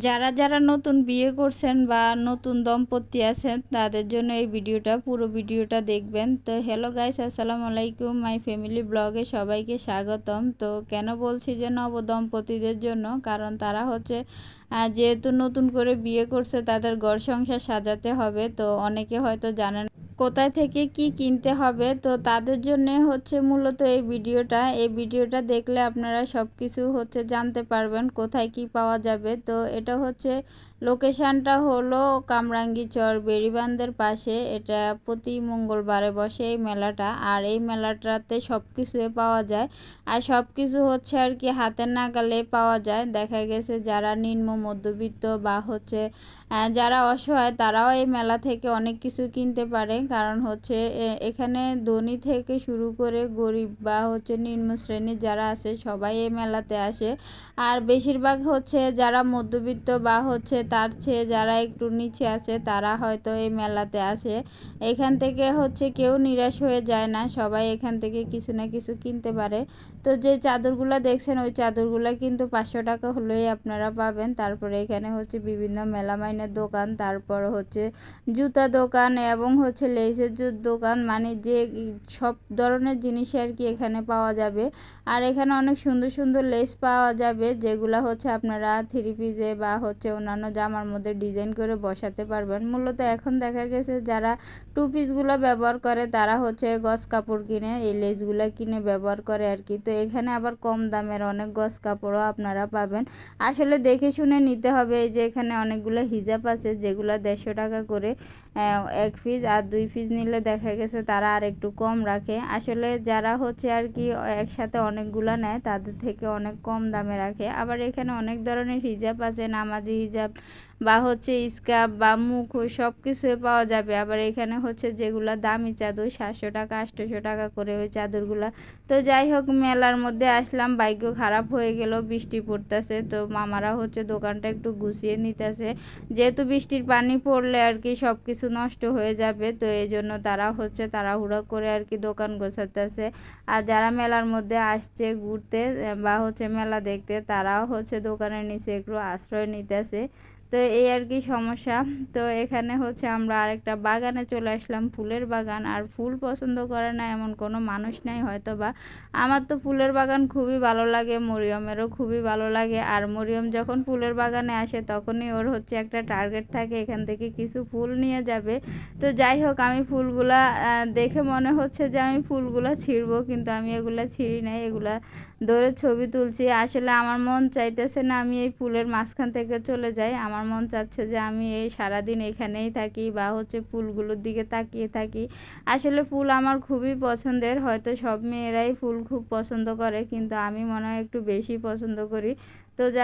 যারা যারা নতুন বিয়ে করছেন বা নতুন দম্পতি আছেন, তাদের জন্য এই ভিডিওটা, পুরো ভিডিওটা দেখবেন। তো হ্যালো গাইস আসসালামু আলাইকুম। মাই ফ্যামিলি ব্লগে সবাইকে স্বাগতম। তো কেন বলছি যে নব দম্পতিদের জন্য? কারণ তারা হচ্ছে যেহেতু নতুন করে বিয়ে করছে, তাদের ঘর সংসার সাজাতে হবে। তো অনেকে হয়তো জানেন কোথায় থেকে কি কিনতে হবে। তো তাদের জন্য হচ্ছে মূলত এই ভিডিওটা। এই ভিডিওটা দেখলে আপনারা সব কিছু হচ্ছে জানতে পারবেন কোথায় কি পাওয়া যাবে। তো এটা হচ্ছে লোকেশানটা হলো কামরাঙ্গি চর বেরিবান্ধের পাশে। এটা প্রতি মঙ্গলবারে বসে এই মেলাটা। আর এই মেলাটাতে সব কিছুই পাওয়া যায়। আর সব কিছু হচ্ছে আর কি হাতের নাগালে পাওয়া যায়। দেখা গেছে যারা নিম্ন, মধ্যবিত্ত বা হচ্ছে যারা অসহায়, তারাও এই মেলা থেকে অনেক কিছু কিনতে পারে। কারণ হচ্ছে এখানে ধনী থেকে শুরু করে গরিব বা হচ্ছে নিম্ন শ্রেণির যারা আছে, সবাই এই মেলাতে আসে। আর বেশিরভাগ হচ্ছে যারা মধ্যবিত্ত বা হচ্ছে তার চেয়ে যারা একটু নিচে আছে, তারা হয়তো এই মেলাতে আসে। এখান থেকে হচ্ছে কেউ নিরাশ হয়ে যায় না, সবাই এখান থেকে কিছু না কিছু কিনতে পারে। তো যে চাদরগুলো দেখছেন, ওই চাদরগুলো কিন্তু পাঁচশো টাকা হলেই আপনারা পাবেন। তারপরে এখানে হচ্ছে বিভিন্ন মেলামাইনের দোকান, তারপর হচ্ছে জুতা দোকান এবং হচ্ছে লেসের দোকান মানে যে সব ধরনের জিনিস আর কি এখানে পাওয়া যাবে। আর এখানে অনেক সুন্দর সুন্দর লেস পাওয়া যাবে, যেগুলো হচ্ছে আপনারা থ্রি পিজে বা হচ্ছে অন্যান্য জামার মধ্যে ডিজাইন করে বসাতে পারবেন। মূলত এখন দেখা গেছে যারা টু পিসগুলো ব্যবহার করে, তারা হচ্ছে গস কাপড় কিনে, এই লেসগুলো কিনে ব্যবহার করে আর কি। তো এখানে আবার কম দামের অনেক গস কাপড়ও আপনারা পাবেন। আসলে দেখে শুনে নিতে হবে এই যে এখানে অনেকগুলো হিজাব আছে, যেগুলো দেড়শো টাকা করে এক পিস আর দুই পিস নিলে দেখা গেছে তারা আর একটু কম রাখে। আসলে যারা হচ্ছে আর কি একসাথে অনেকগুলো নেয়, তাদের থেকে অনেক কম দামে রাখে। আবার এখানে অনেক ধরনের হিজাব আছে নামাজি হিজাব বা হচ্ছে স্কার্ফ বা মুখ সব কিছুই পাওয়া যাবে। আবার এখানে হচ্ছে যেগুলো দামি চাদর, সাতশো টাকা, আটশোশো টাকা করে ওই চাদরগুলো। তো যাই হোক, মেলার মধ্যে আসলাম, ভাগ্য খারাপ হয়ে গেল, বৃষ্টি পড়তেছে। তো মামারা হচ্ছে দোকানটা একটু গুছিয়ে নিতেছে। যেহেতু বৃষ্টির পানি পড়লে আর কি সব কিছু নষ্ট হয়ে যাবে, তো এই জন্য তারা হচ্ছে তাড়াহুড়া করে আর কি দোকান গোছাতেছে আর যারা মেলার মধ্যে আসছে ঘুরতে বা হচ্ছে মেলা দেখতে, তারাও হচ্ছে দোকানের নিচে একটু আশ্রয় নিতেছে। তো এই আর কি সমস্যা। তো এখানে হচ্ছে আমরা আরেকটা বাগানে চলে আসলাম, ফুলের বাগান। আর ফুল পছন্দ করে না এমন কোনো মানুষ নাই হয়তো বা আমার তো ফুলের বাগান খুবই ভালো লাগে, মরিয়মেরও খুবই ভালো লাগে। আর মরিয়ম যখন ফুলের বাগানে আসে তখনই ওর হচ্ছে একটা টার্গেট থাকে, এখান থেকে কিছু ফুল নিয়ে যাবে। তো যাই হোক, আমি ফুলগুলা দেখে মনে হচ্ছে যে আমি ফুলগুলা ছিঁড়বো, কিন্তু আমি এগুলা ছিঁড়ি নাই, এগুলা দৌড়ে ছবি তুলছি। আসলে আমার মন চাইতেছে না আমি এই ফুলের মাঝখান থেকে চলে যাই। আমার আমার মন চাচ্ছে যে আমি এই সারাদিন এখানেই থাকি বা হচ্ছে ফুলগুলোর দিকে তাকিয়ে থাকি। আসলে ফুল আমার খুবই পছন্দের, হয়তো সব মেয়েরাই ফুল খুব পছন্দ করে, কিন্তু আমি মনে হয় একটু বেশি পছন্দ করি। তো যাই